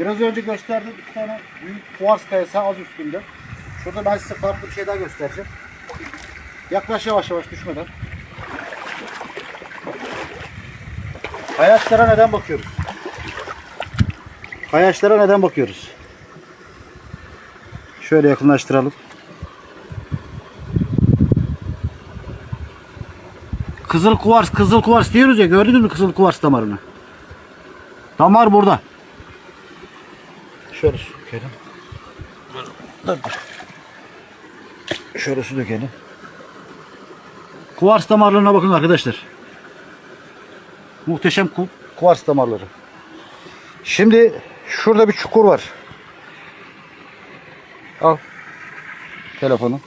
Biraz önce gösterdiğim iki tane büyük kuvars kayası az üstünde. Şurada ben size farklı bir şey daha göstereceğim. Yaklaş yavaş yavaş düşmeden. Kayaçlara neden bakıyoruz? Kayaçlara neden bakıyoruz? Şöyle yakınlaştıralım. Kızıl kuvars, kızıl kuvars diyoruz ya gördünüz mü kızıl kuvars damarını? Damar burada. Şöyle su dökelim. Dur dur. Şöyle su dökelim. Kuvars damarlarına bakın arkadaşlar. Muhteşem ku kuvars damarları. Şimdi şurada bir çukur var. Al. Telefonu.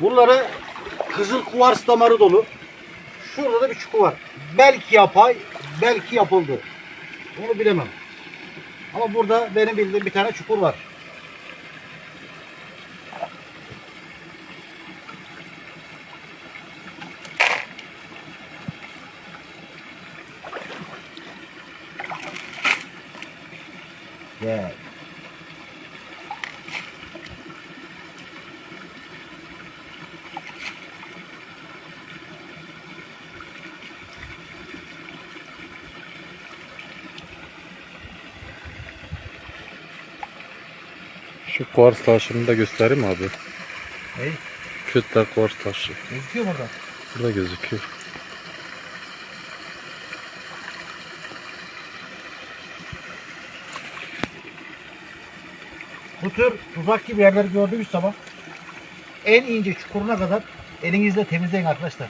Buraları kızıl kuvars damarı dolu. Şurada da bir çukur var. Belki yapay, belki yapıldı. Bunu bilemem. Ama burada benim bildiğim bir tane çukur var. Gel. Şu kuars taşını da göstereyim mi abi? Hey, Kütle kuars taşı. gözüküyor burada. Burada gözüküyor. Bu tür tuzak gibi yerleri gördüğünüz zaman en ince çukuruna kadar elinizle temizleyin arkadaşlar.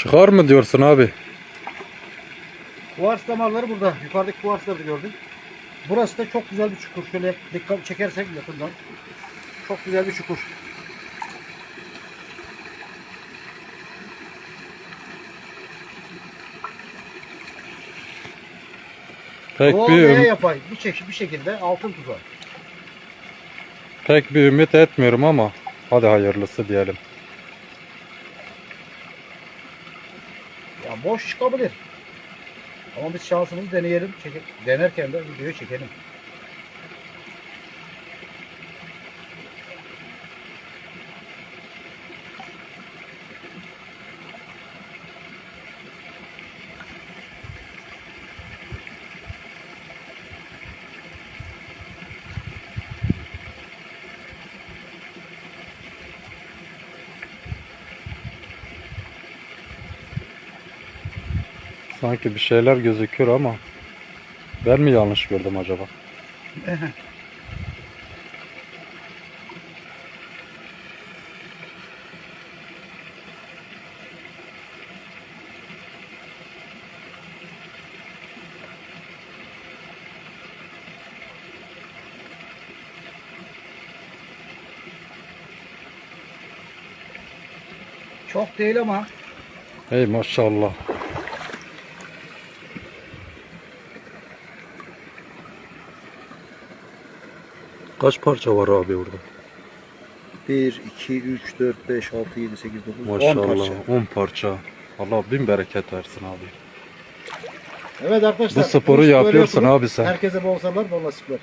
Çıkar mı diyorsun abi? Kuvars damarları burada. Yukarıdaki kuvarsları da gördün. Burası da çok güzel bir çukur. Şöyle dikkat çekersek yakından. Çok güzel bir çukur. Pek Doğal bir, üm- yapay bir, çeşit, bir şekilde altın tuzağı. pek bir ümit etmiyorum ama hadi hayırlısı diyelim. Ya boş çıkabilir. Ama biz şansımızı deneyelim. Çeke, denerken de videoyu çekelim. Sanki bir şeyler gözüküyor ama ben mi yanlış gördüm acaba? Çok değil ama Hey maşallah. Kaç parça var abi orada? 1, 2, 3, 4, 5, 6, 7, 8, 9, 10 Maşallah parça. 10 parça. Allah bin bereket versin abi. Evet arkadaşlar. Bu sporu yapıyorsun abi sen. Herkese bol sabırlar, bol nasipler.